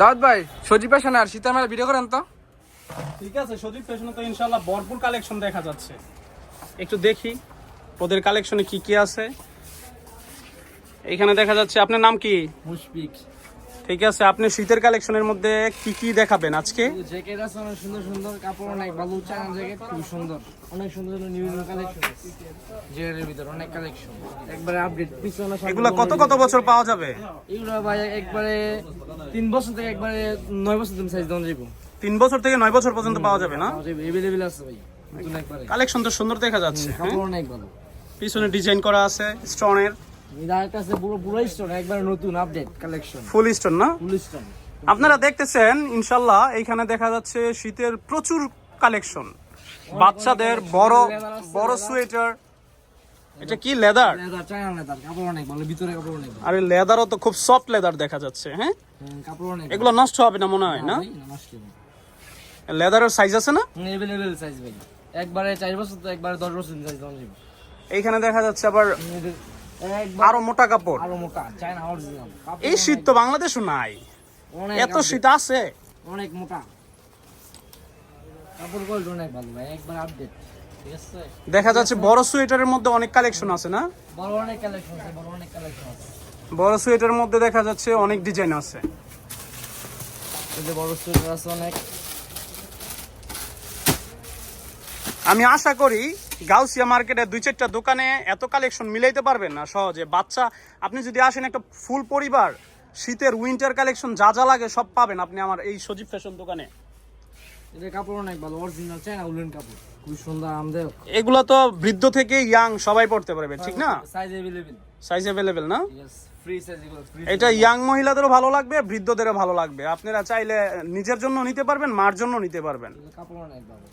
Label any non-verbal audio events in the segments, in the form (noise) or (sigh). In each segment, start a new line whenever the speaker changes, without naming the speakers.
দাউদ ভাই সজীব ফ্যাশন আর সীতা মেলা ভিডিও করেন তো।
ঠিক আছে সজীব ফ্যাশনে তো ইনশাল্লাহ ভরপুর কালেকশন দেখা যাচ্ছে। একটু দেখি ওদের কালেকশনে কি কি আছে। এখানে দেখা যাচ্ছে আপনার নাম কি?
মুশফিক।
ঠিক আছে আপনি শীতের কালেকশনের মধ্যে কি কি দেখাবেন আজকে?
জ্যাকেট আছে অনেক সুন্দর সুন্দর কাপড় অনেক ভালো চায়না জ্যাকেট খুব সুন্দর। অনেক সুন্দর সুন্দর নিউ নিউ কালেকশন জ্যাকেটের ভিতর অনেক কালেকশন একবারে আপডেট পিছনে
এগুলা কত কত বছর পাওয়া যাবে?
এগুলো ভাই একবারে তিন বছর থেকে একবারে নয় বছর তুমি সাইজ যাব
তিন বছর থেকে নয় বছর পর্যন্ত পাওয়া যাবে না?
আছে ভাই
কালেকশন তো সুন্দর দেখা যাচ্ছে হ্যাঁ?
কাপড় অনেক ভালো।
পিছনে ডিজাইন করা আছে স্টোনের।
এটা আছে পুরো পুরো স্টোন একবারে নতুন আপডেট কালেকশন
ফুল স্টোন না?
ফুল স্টোন
আপনারা দেখতেছেন ইনশাল্লাহ এইখানে দেখা যাচ্ছে শীতের প্রচুর কালেকশন বাচ্চাদের বড় বড় সোয়েটার এটা কি লেদার আরে লেদারও তো খুব সফট লেদার দেখা যাচ্ছে হ্যাঁ? এগুলো নষ্ট হবে না মনে হয় না? লেদারের সাইজ আছে না?
এভেলেবেল সাইজ ভাই। একবারে বছর তো একবারে দশ বছর সাইজ
এইখানে দেখা যাচ্ছে আবার আরও মোটা কাপড়।
আরও মোটা চায়না অরিজিনাল
এই শীত তো বাংলাদেশও নাই। এত শীত আছে।
অনেক মোটা। কাপড় কোয়ালিটি অনেক ভালো ভাই একবার আপডেট
দেখা যাচ্ছে বড় সোয়েটারের মধ্যে অনেক কালেকশন আছে না?
বড় অনেক কালেকশন আছে বড় অনেক কালেকশন আছে।
বড় সোয়েটারের মধ্যে দেখা যাচ্ছে অনেক ডিজাইন আছে।
এই যে বড় সোয়েটার আছে অনেক।
আমি আশা করি গাউসিয়া মার্কেটে দুই চারটা দোকানে এত কালেকশন মিলাইতে পারবেন না সহজে। বাচ্চা আপনি যদি আসেন একটা ফুল পরিবার শীতের উইন্টার কালেকশন যা যা লাগে সব পাবেন আপনি আমার এই সজীব ফ্যাশন দোকানে।
এদের কাপড় অনেক ভালো অরিজিনাল চায়না উলেন কাপড়। খুব সুন্দর আমদের
এগুলো তো বৃদ্ধ থেকে ইয়াং সবাই পড়তে পারবে ঠিক না?
সাইজ
না?
ফ্রি সাইজ
এটা ইয়াং মহিলাদেরও ভালো লাগবে বৃদ্ধদেরও ভালো লাগবে। আপনারা চাইলে নিজের জন্য নিতে পারবেন মার জন্য নিতে পারবেন।
কাপড় অনেক ভালো।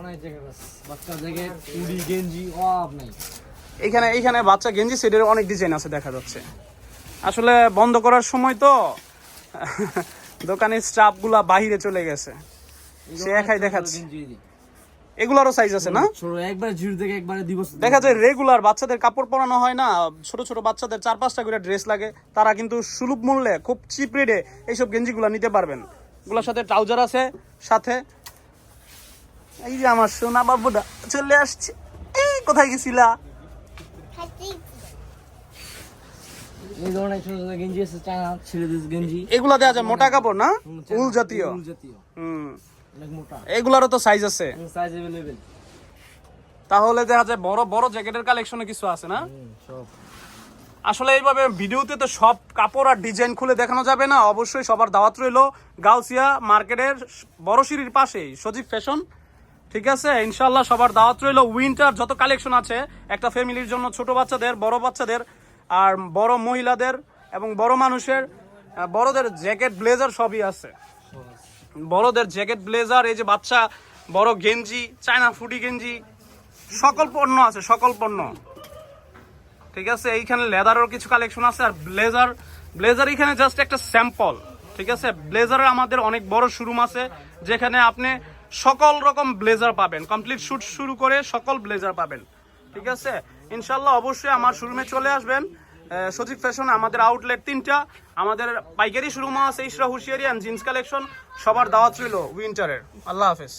অনেক জ্যাকেট বাচ্চা জ্যাকেট উডি গেঞ্জি অভাব নাই।
এখানে এখানে বাচ্চা গেঞ্জি সেটের অনেক ডিজাইন আছে দেখা যাচ্ছে। আসলে বন্ধ করার সময় তো (laughs) দোকানের স্টাফগুলা বাহিরে চলে গেছে। সে একাই দেখাচ্ছে। এগুলারও সাইজ আছে না?
একবার জিরো থেকে একবারে দিবস
দেখা যায় রেগুলার বাচ্চাদের কাপড় পরানো হয় না। ছোট ছোট বাচ্চাদের চার পাঁচটা করে ড্রেস লাগে। তারা কিন্তু সুলভ মূল্যে খুব চিপ রেটে এইসব গেঞ্জিগুলো নিতে পারবেন। এগুলোর সাথে ট্রাউজার আছে সাথে এই যে আমার সোনা বাবুটা চলে আসছে। এই কোথায় গেছিলা?
এই ধরনের ছোট ছোট গেঞ্জি আছে চায়না ছেলেদের গেঞ্জি।
এগুলা দেওয়া যায় মোটা কাপড় না? উল জাতীয়?
উল জাতীয়।
হুম।
মোটা।
এগুলারও তো সাইজ আছে।
সাইজ এভেলেবেল
তাহলে দেখা যায় বড় বড় জ্যাকেটের কালেকশনে কিছু আছে না?
সব।
আসলে এইভাবে ভিডিওতে তো সব কাপড় আর ডিজাইন খুলে দেখানো যাবে না। অবশ্যই সবার দাওয়াত রইল গাউসিয়া মার্কেটের বড় সিঁড়ির পাশেই সজীব ফ্যাশন ঠিক আছে? ইনশাল্লাহ সবার দাওয়াত রইল। উইন্টার যত কালেকশন আছে, একটা ফ্যামিলির জন্য ছোট বাচ্চাদের, বড় বাচ্চাদের, আর বড় মহিলাদের এবং বড় মানুষের বড়দের জ্যাকেট, ব্লেজার সবই আছে। বড়দের জ্যাকেট, ব্লেজার, এই যে বাচ্চা, বড় গেঞ্জি, চায়না ফুটি গেঞ্জি, সকল পণ্য আছে, সকল পণ্য। ঠিক আছে? এইখানে লেদারের কিছু কালেকশন আছে, আর ব্লেজার ব্লেজার এখানে জাস্ট একটা স্যাম্পল ঠিক আছে? ব্লেজারের আমাদের অনেক বড় শোরুম আছে, যেখানে আপনি সকল রকম ব্লেজার পাবেন। কমপ্লিট শুট শুরু করে সকল ব্লেজার পাবেন। ঠিক আছে? ইনশাল্লাহ অবশ্যই আমার শোরুমে চলে আসবেন। সচিব ফ্যাশন, আমাদের আউটলেট তিনটা। আমাদের পাইকারি শোরুমও আছে ইসরা হুশিয়ারি অ্যান্ড জিন্স কালেকশন সবার দাওয়াত ছিল উইন্টারের। আল্লাহ হাফেজ।